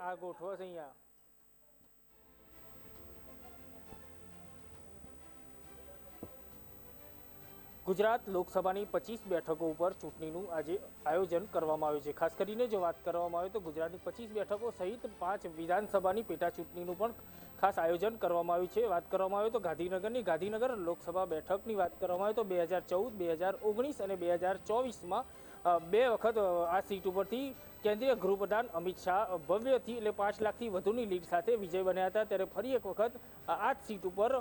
આ ગોઠવો છે અહીંયા. ગુજરાત લોકસભાની પચીસ બેઠકો ઉપર ચૂંટણીનું આજે આયોજન કરવામાં આવ્યું છે. ખાસ કરીને જો વાત કરવામાં આવે તો ગુજરાતની પચીસ બેઠકો સહિત પાંચ વિધાનસભાની પેટા ચૂંટણીનું પણ ખાસ આયોજન કરવામાં આવ્યું છે. વાત કરવામાં આવે તો ગાંધીનગરની ગાંધીનગર લોકસભા બેઠકની વાત કરવામાં આવે તો બે હજાર ચૌદ, બે હજાર ઓગણીસ અને બે હજાર ચોવીસમાં બે વખત આ સીટ ઉપરથી કેન્દ્રીય ગૃહપ્રધાન અમિત શાહ ભવ્યથી એટલે પાંચ લાખથી વધુની લીડ સાથે વિજય બન્યા હતા. ત્યારે ફરી એક વખત આ જ સીટ ઉપર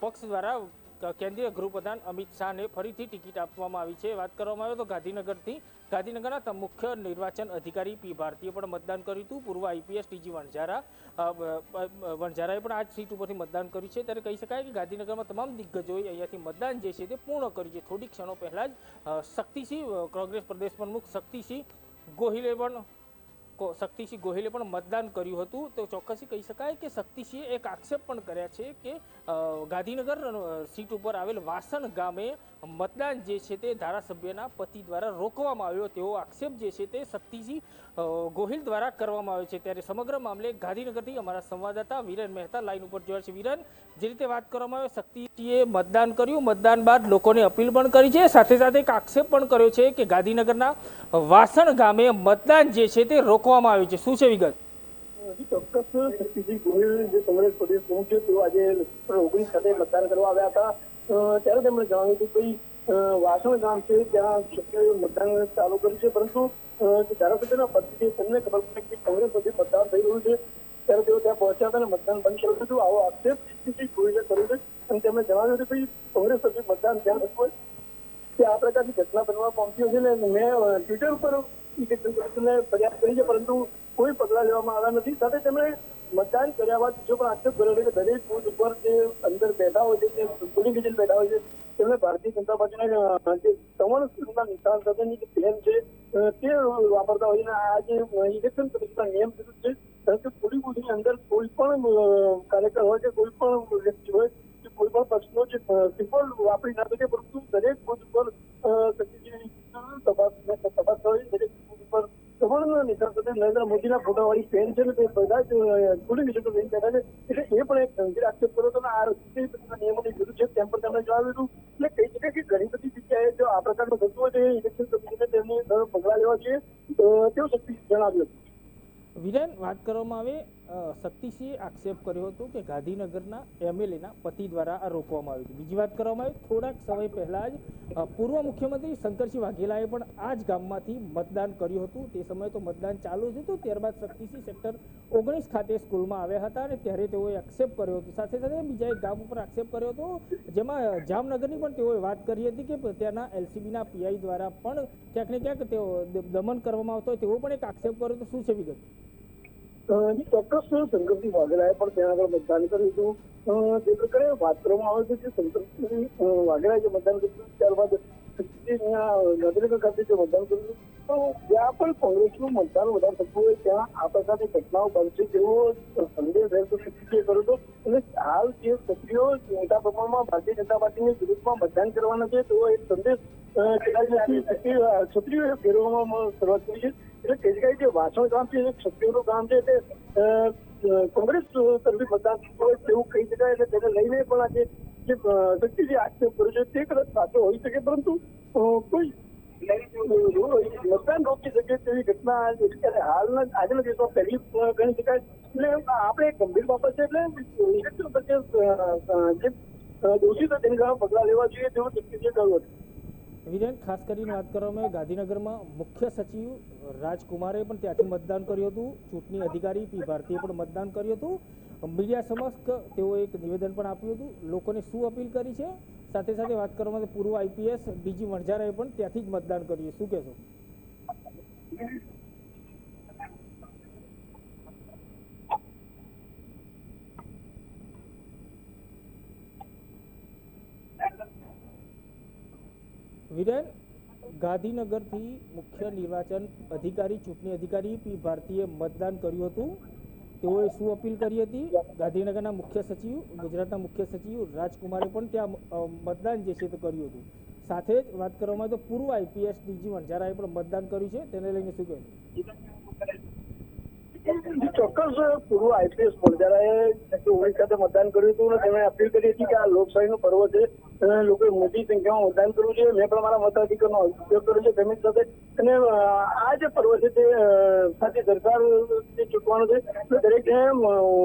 પક્ષ દ્વારા કેન્દ્રીય ગૃહપ્રધાન અમિત શાહને ફરીથી ટિકિટ આપવામાં આવી છે. વાત કરવામાં આવે તો ગાંધીનગરથી, ગાંધીનગરના મુખ્ય નિર્વાચન અધિકારી પી ભારતીએ પણ મતદાન કર્યું હતું. પૂર્વ આઈપીએસ ટીજી વણઝારા વણઝારાએ પણ આ જ સીટ ઉપરથી મતદાન કર્યું છે. ત્યારે કહી શકાય કે ગાંધીનગરમાં તમામ દિગ્ગજોએ અહીંયાથી મતદાન જે છે તે પૂર્ણ કર્યું છે. થોડી ક્ષણો પહેલાં જ શક્તિસિંહ કોંગ્રેસ પ્રદેશ પ્રમુખ શક્તિસિંહ ગોહિલે પણ શક્તિસિંહ ગોહિલે પણ મતદાન કર્યું હતું. તો ચોક્કસથી કહી શકાય કે શક્તિસિંહે એક આક્ષેપ પણ કર્યા છે કે ગાંધીનગર સીટ ઉપર આવેલ વાસણ ગામે મતદાન જે છે તે ધારાસભ્યના પતિ દ્વારા રોકવામાં આવ્યો. તેવો આક્ષેપ જે છે તે શક્તિસિંહ ગોહિલ દ્વારા કરવામાં આવ્યો છે. ત્યારે સમગ્ર મામલે ગાંધીનગરથી અમારા સંવાદદાતા વિરેન મહેતા લાઈન ઉપર જોયા છે. વિરેન જે રીતે વાત કરવામાં આવે, શક્તિસિંહે મતદાન કર્યું. મતદાન બાદ લોકોને અપીલ પણ કરી છે. સાથે સાથે એક આક્ષેપ પણ કર્યો છે કે ગાંધીનગરના વાસણ ગામે મતદાન જે છે તે રોકવામાં આવી છે. શું છે વિગત? ચોક્કસ. શક્તિજી ગોહિલ, જે કોંગ્રેસ પ્રદેશ પ્રમુખ છે તેઓ આજે ઓગણીસ ખાતે મતદાન કરવા આવ્યા હતા. ત્યારે તેમણે જણાવ્યું હતું કે વાસણ ગામ છે, ત્યાં ક્ષત્રિયોએ મતદાન ચાલુ કર્યું છે. પરંતુ ધારાસભ્યના પતિ છે તેમને ખબર પડે કે કોંગ્રેસ પ્રદેશ મતદાન થઈ રહ્યું છે, ત્યારે તેઓ ત્યાં પહોંચ્યા હતા અને મતદાન બંધ કર્યું હતું આવો આક્ષેપ શક્તિજી ગોહિલે કર્યો છે અને તેમણે જણાવ્યું હતું કે કોંગ્રેસ પ્રદેશ મતદાન ત્યાં થતું હોય? કે આ પ્રકારની ઘટના બનવા પહોંચ્યો છે ને, મેં ટ્વિટર ઉપર ઈ ફરિયાદ કરી છે પરંતુ કોઈ પગલાં લેવામાં આવ્યા નથી સાથે તેમણે મતદાન કર્યા બાદ બીજો પણ આક્ષેપ કર્યો છે કે દરેક બુથ ઉપર જે અંદર બેઠા હોય છે જે પોલિંગ એજન્ટ બેઠા હોય છે તેમણે ભારતીય જનતા પાર્ટીના જે સવર્ણના નિશાન સાથેની જે પ્લેન છે તે વાપરતા હોય છે આ જે ઇલેક્શન કમિશનના નિયમ વિરુદ્ધ છે કારણ કે પોલિંગ બુથની અંદર કોઈ પણ કાર્યકર હોય કે કોઈ પણ વ્યક્તિ હોય કે કોઈ પણ પક્ષનો જે સિમ્બોલ વાપરી ના શકે પરંતુ દરેક બુથ ઉપર સવર્ણ સાથે નરેન્દ્ર મોદીના ફોટાવાળી પેન છે ને તે બધા જ પોલિંગ એજન્ટો લઈને બેઠા છે એટલે એ પણ એક આક્ષેપ કર્યો હતો આ બધા નિયમોની વિરુદ્ધ છે? તેમ પણ તેમણે જણાવ્યું હતું એટલે ઘણી બધી જગ્યાએ જો આ પ્રકારનું થતું હોય તો એ પગલાં લેવા જોઈએ. તેવું શક્તિ જણાવ્યું હતું. વાત કરવામાં આવે શક્તિસિંહે આક્ષેપ કર્યો હતો કે ગાંધીનગરના એમએલએના પતિ દ્વારા આ રોકવામાં આવ્યું હતું. બીજી વાત કરવામાં આવી, થોડાક સમય પહેલાં જ પૂર્વ મુખ્યમંત્રી શંકરસિંહ વાઘેલાએ પણ આ જ ગામમાંથી મતદાન કર્યું હતું. તે સમયે તો મતદાન ચાલુ જ હતું. ત્યારબાદ શક્તિસિંહ સેક્ટર ઓગણીસ ખાતે સ્કૂલમાં આવ્યા હતા અને ત્યારે તેઓએ આક્ષેપ કર્યો હતો. સાથે સાથે બીજા એક ગામ ઉપર આક્ષેપ કર્યો હતો, જેમાં જામનગરની પણ તેઓએ વાત કરી હતી કે ત્યાંના એલસીબીના પીઆઈ દ્વારા પણ ક્યાંક ને ક્યાંક તેઓ દમન કરવામાં આવતો હોય તેવો પણ એક આક્ષેપ કર્યો તો શું છે વિગત? ચોક્કસ શંકરસિંહ વાઘેલાએ પણ ત્યાં આગળ મતદાન કર્યું હતું. તે પ્રકારે વાત કરવામાં આવે છે કે અ, વાઘેલાએ જે મતદાન કર્યું ત્યારબાદ શક્તિસિંહ અહીંયા જે મતદાન કર્યું જ્યાં પણ કોંગ્રેસનું મતદાન વધારે થતું હોય ત્યાં આ પ્રકારની ઘટનાઓ બનશે તેવો સંદેશ રહેતો શક્તિસિંહે કર્યો હતો અને હાલ જે ક્ષત્રિયો મોટા પ્રમાણમાં ભારતીય જનતા પાર્ટીની વિરુદ્ધમાં મતદાન કરવાના છે તેવો એક સંદેશ ક્ષત્રિયોએ ફેરવવામાં શરૂઆત કરી છે એટલે શકાય જે વાસણ ગામ છે ક્ષત્રિયોનું ગામ છે તે કોંગ્રેસ તરફી મતદાન હોય તેવું કહી શકાય એટલે તેને લઈને પણ આજે જે શક્તિજી આક્ષેપ કર્યો છે તે કદાચ સાચો હોઈ શકે પરંતુ કોઈ મતદાન રોકી શકે તેવી ઘટના અત્યારે હાલના આજના દિવસમાં પહેલી ગણી શકાય. એટલે આપણે ગંભીર બાબત છે એટલે ઇલેક્શન પ્રત્યે જે અ, દોષિત તેની સામે પગલાં લેવા જોઈએ તેવું શક્તિજીએ કહ્યું હતું વિરેન ખાસ કરીને વાત કરવામાં ગાંધીનગરમાં મુખ્ય સચિવ રાજકુમારે પણ ત્યાંથી મતદાન કર્યું હતું. ચૂંટણી અધિકારી પી ભારતીએ પણ મતદાન કર્યું હતું. મીડિયા સમક્ષ તેઓ એક નિવેદન પણ આપ્યું હતું. લોકોને શું અપીલ કરી છે? સાથે સાથે વાત કરવામાં પૂર્વ આઈપીએસ ડીજી વણઝારાએ પણ ત્યાંથી જ મતદાન કર્યું. શું કહેશો? વિરેન, ગાંધીનગરથી મુખ્ય નિર્વાચન અધિકારી, ચૂંટણી અધિકારી પી ભારતીએ મતદાન કર્યું હતું. તેઓએ શું અપીલ કરી હતી? ગાંધીનગરના મુખ્ય સચિવ, ગુજરાતના મુખ્ય સચિવ રાજકુમારે પણ ત્યાં મતદાન જે છે તે કર્યું હતું. સાથે જ વાત કરવામાં આવે તો પૂર્વ આઈપીએસ ડીજી વણઝારાએ પણ મતદાન કર્યું છે, તેને લઈને શું કહેશો ચોક્કસ પૂર્વ આઈપીએસ મોરજારાએ ઓગણીસ ખાતે મતદાન કર્યું હતું અને તેમણે અપીલ કરી હતી કે આ લોકશાહીનું પર્વ છે. લોકોએ મોટી સંખ્યામાં મતદાન કરવું જોઈએ મેં પણ મારા મતાધિકારનો ઉપયોગ કર્યો છે, તેમની સાથે અને આ જે પર્વ છે તે સાથે સરકાર ચૂંટવાનું છે દરેક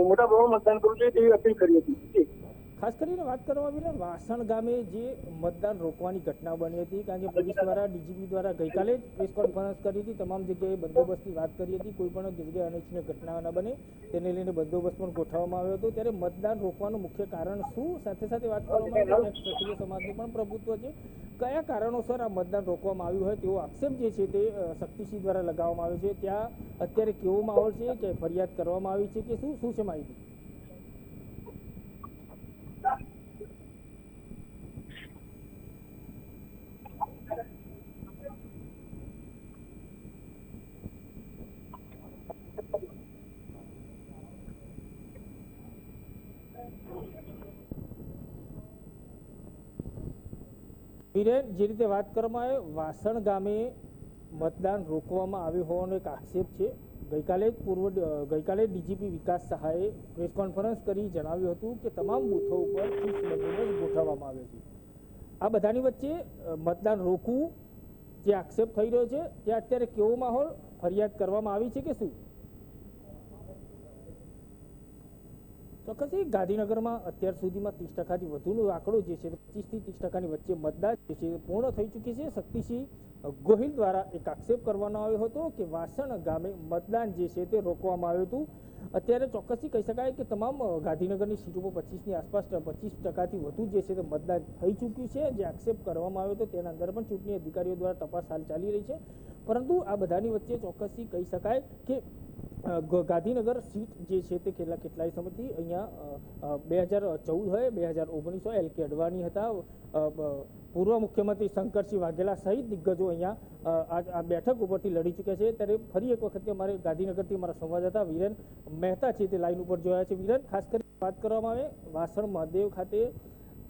મોટા પ્રમાણમાં મતદાન કરવું જોઈએ તેવી અપીલ કરી હતી. ખાસ કરીને વાત કરવામાં આવી ને વાસણ ગામે જે મતદાન રોકવાની ઘટના બની હતી, કારણ કે પોલીસ દ્વારા, ડીજીપી દ્વારા ગઈકાલે જ પ્રેસ કોન્ફરન્સ કરી હતી, તમામ જગ્યાએ બંદોબસ્તની વાત કરી હતી, કોઈ પણ જગ્યાએ અનિચ્છનીય ઘટના ન બને, તેને લઈને બંદોબસ્ત પણ ગોઠવવામાં આવ્યો હતો. ત્યારે મતદાન રોકવાનું મુખ્ય કારણ શું? સાથે સાથે વાત કરવામાં આવી ક્ષત્રિય સમાજનું પણ પ્રભુત્વ છે. કયા કારણોસર આ મતદાન રોકવામાં આવ્યું હોય તેવો આક્ષેપ જે છે તે શક્તિસિંહ દ્વારા લગાવવામાં આવ્યો છે. ત્યાં અત્યારે કેવો માહોલ છે? કે ફરિયાદ કરવામાં આવી છે કે શું? શું છે માહિતી? વિરેન જે રીતે વાત કરવામાં આવે, વાસણ ગામે મતદાન રોકવામાં આવ્યું હોવાનો એક આક્ષેપ છે. ગઈકાલે પૂર્વ ગઈકાલે ડીજીપી વિકાસ સહાયે પ્રેસ કોન્ફરન્સ કરી જણાવ્યું હતું કે તમામ બૂથો ઉપર ચુસ્ત બંદોબસ્ત ગોઠવવામાં આવ્યો છે. આ બધાની વચ્ચે મતદાન રોકવું જે આક્ષેપ થઈ રહ્યો છે, તે અત્યારે કેવો માહોલ? ફરિયાદ કરવામાં આવી છે કે શું? ચોક્કસથી ગાંધીનગરમાં અત્યાર સુધીમાં ત્રીસ ટકાથી વધુનો આંકડો જે છે, પચીસથી ત્રીસ ટકાની વચ્ચે મતદાન જે છે, એ પૂર્ણ થઈ ચૂકી છે. શક્તિસિંહ ગોહિલ દ્વારા એક આક્ષેપ કરવાનો આવ્યો હતો કે વાસણ ગામે મતદાન જે છે, તે રોકવામાં આવ્યું હતું. અત્યારે ચોક્કસથી કહી શકાય કે તમામ ગાંધીનગરની સીટો પર પચીસની આસપાસ પચીસ ટકાથી વધુ જે છે, તે મતદાન થઈ ચૂક્યું છે. જે આક્ષેપ કરવામાં આવ્યો હતો, તેના અંદર પણ ચૂંટણી અધિકારીઓ દ્વારા તપાસ હાલ ચાલી રહી છે. પરંતુ આ બધાની વચ્ચે ચોક્કસથી કહી શકાય કે ગાંધીનગર સીટ જે છે તે કેટલા, કેટલાય સમયથી અહીંયા બે હજાર ચૌદ હોય બે હજાર ઓગણીસ હોય એલ કે અડવાણી હતા. પૂર્વ મુખ્યમંત્રી શંકરસિંહ વાઘેલા સહિત દિગ્ગજો અહીંયા આ બેઠક ઉપરથી લડી ચૂક્યા છે. ત્યારે ફરી એક વખત અમારે ગાંધીનગરથી અમારા સંવાદદાતા વિરેન મહેતા છે તે લાઈન ઉપર જોયા છે. વિરેન, ખાસ કરી વાત કરવામાં આવે વાસણ મહાદેવ ખાતે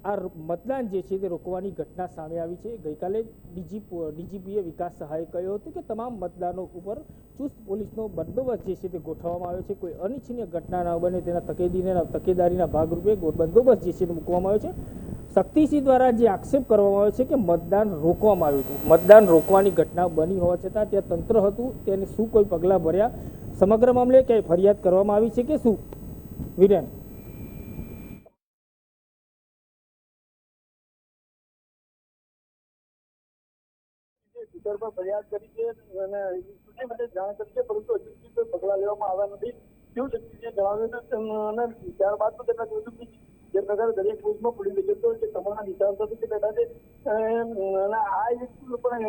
આ મતદાન જે છે તે રોકવાની ઘટના સામે આવી છે. ગઈકાલે ડીજી ડીજીપીએ વિકાસ સહાય કહ્યું હતું કે તમામ મતદાનો ઉપર ચુસ્ત પોલીસનો બંદોબસ્ત જે છે તે ગોઠવવામાં આવ્યો છે. કોઈ અનિચ્છનીય ઘટના ન બને તેના તકેદીને, તકેદારીના ભાગરૂપે બંદોબસ્ત જે છે તે મૂકવામાં આવ્યો છે. શક્તિસિંહ દ્વારા જે આક્ષેપ કરવામાં આવ્યો છે કે મતદાન રોકવામાં આવ્યું હતું. મતદાન રોકવાની ઘટના બની હોવા છતાં ત્યાં તંત્ર હતું. તેને શું કોઈ પગલાં ભર્યા? સમગ્ર મામલે ક્યાંય ફરિયાદ કરવામાં આવી છે કે શું? વિરેન. પર ફરિયાદ કરી છે અને ચૂંટણી માટે જાણ કરી છે, પરંતુ હજુ સુધી કોઈ પગલાં લેવામાં આવ્યા નથી. કેવું શક્તિસિંહે જણાવ્યું અને ત્યારબાદ તો તેમના કહ્યું કે જે પ્રકારે દરેક બૂથમાં પોલીસ વિગતો જે તમારા નિશાન સાથે તે બેઠા છે. અને આ એક પણ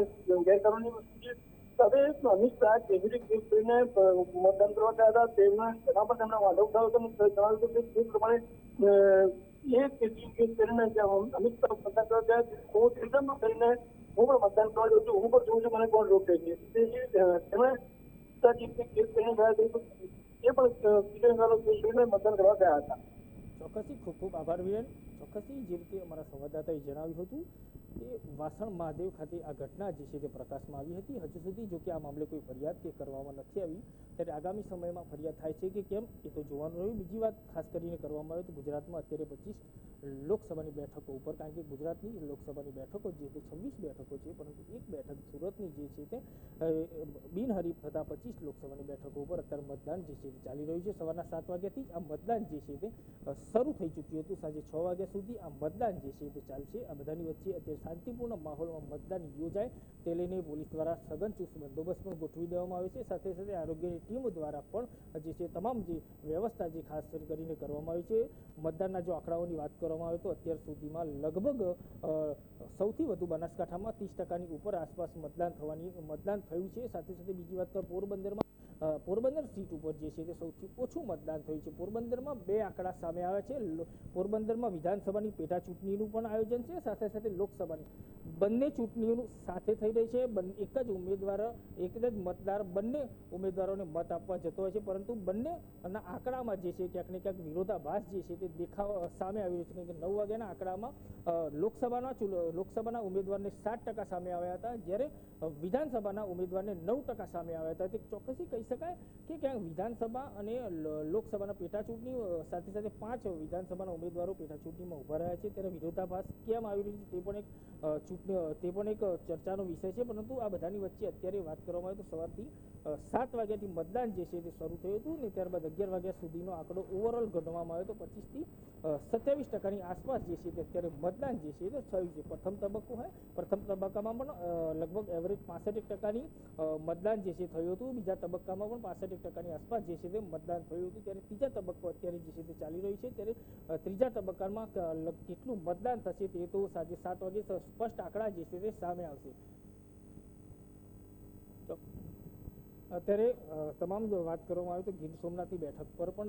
ગેરકાનૂની વસ્તુ છે. હવે અમિત શાહ કેજરી કેસ કરીને મતદાન કરવા ગયા હતા, તેમના તેના પર તેમણે વાંધો ઉઠાવ્યો હતો જણાવ્યું હતું કે જે પ્રમાણે એ કેજરી કેસ કરીને અમિત શાહ મતદાન કરવા ગયા હું કરીને હું પણ મતદાન કરવા જાઉં છું, હું પણ જોઉં છું મને કોણ રોકે છે. તેમણે પણ ત્રિજન્મ કેસ જોઈને મતદાન કરવા ગયા હતા. ચોક્કસથી ખૂબ ખૂબ આભાર, વિરેન. ચોક્કસથી જે રીતે અમારા સંવાદદાતાએ જણાવ્યું હતું કે વાસણ મહાદેવ ખાતે આ ઘટના જે છે તે પ્રકાશમાં આવી હતી. હજુ સુધી જો કે આ મામલે કોઈ ફરિયાદ કે કરવામાં નથી આવી, ત્યારે આગામી સમયમાં ફરિયાદ થાય છે કે કેમ એ તો જોવાનું રહ્યું. બીજી વાત ખાસ કરીને કરવામાં આવે તો ગુજરાતમાં અત્યારે પચીસ લોકસભાની બેઠકો ઉપર, કારણ કે ગુજરાતની લોકસભાની બેઠકો જે છે, છવ્વીસ બેઠકો છે, પરંતુ એક બેઠક સુરતની જે છે તે બિનહરીફ થતા પચીસ લોકસભાની બેઠકો ઉપર અત્યારે મતદાન જે છે તે ચાલી રહ્યું છે. સવારના સાત વાગ્યાથી આ મતદાન જે છે તે શરૂ થઈ ચૂક્યું હતું. સાંજે છ વાગ્યા સુધી આ મતદાન જે છે તે ચાલશે. આ બધાની વચ્ચે અત્યારે શાંતિપૂર્ણ માહોલમાં મતદાન યોજાય તે લઈને પોલીસ દ્વારા સઘન ચુસ્ત બંદોબસ્ત પણ ગોઠવી દેવામાં આવે છે. સાથે સાથે આરોગ્યની ટીમ દ્વારા પણ જે છે, તમામ જે વ્યવસ્થા જે ખાસ કરીને કરવામાં આવી છે, મતદાનના જો આંકડાઓની વાત કરવામાં આવે તો અત્યાર સુધીમાં લગભગ સૌથી વધુ બનાસકાંઠામાં ત્રીસ ટકાની ઉપર આસપાસ મતદાન થવાની, મતદાન થયું છે. સાથે સાથે બીજી વાત તો પોરબંદરમાં પોરબંદર સીટ ઉપર જે છે તે સૌથી ઓછું મતદાન થયું છે. પોરબંદરમાં બે આંકડા સામે આવ્યા છે. પોરબંદરમાં વિધાનસભાની પેટા ચૂંટણીનું પણ આયોજન છે, સાથે સાથે લોકસભાની. બંને ચૂંટણીઓનું સાથે થઈ રહી છે. એક જ ઉમેદવાર, એક જ મતદાર, બંને ઉમેદવારોને મત આપવા જતો હોય છે. પરંતુ બંનેના આંકડામાં જે છે ક્યાંક ને ક્યાંક વિરોધાભાસ જે છે તે દેખાવ, સામે આવી રહ્યો છે. કે નવ વાગ્યાના આંકડામાં લોકસભાના લોકસભાના ઉમેદવારને સાત ટકા સામે આવ્યા હતા. જ્યારે વિધાનસભાના ઉમેદવારને નવ ટકા સામે આવ્યા હતા. તે ચોક્કસી કહી શકાય કે ક્યાંક વિધાનસભા અને લોકસભાના પેટાચૂંટણી સાથે સાથે પાંચ વિધાનસભાના ઉમેદવારો પેટાચૂંટણીમાં ઊભા રહ્યા છે. ત્યારે વિરોધાભાસ કેમ આવી રહ્યું છે તે પણ એક ચૂંટણી તે પણ એક ચર્ચાનો વિષય છે. પરંતુ આ બધાની વચ્ચે અત્યારે વાત કરવામાં આવે તો સવારથી સાત વાગ્યાથી મતદાન જે છે તે શરૂ થયું હતું ને ત્યારબાદ અગિયાર વાગ્યા સુધીનો આંકડો ઓવરઓલ ગણવામાં આવ્યો તો પચીસથી સત્યાવીસ ટકાની આસપાસ જે છે તે અત્યારે મતદાન જે છે તે થયું છે. પ્રથમ તબક્કો હોય પ્રથમ તબક્કામાં પણ લગભગ એવરેજ પાસઠ ટકાની મતદાન જે છે થયું હતું. બીજા તબક્કામાં પણ પાસઠ ટકાની આસપાસ જે છે તે મતદાન થયું હતું. ત્યારે ત્રીજા તબક્કો અત્યારે જે છે તે ચાલી રહ્યું છે. ત્યારે ત્રીજા તબક્કામાં કેટલું મતદાન થશે તે તો સાંજે સાત વાગે સ્પષ્ટ આંકડા જે છે તે સામે આવશે. અત્યારે તમામ વાત કરવામાં આવે તો ગીર સોમનાથની બેઠક પર પણ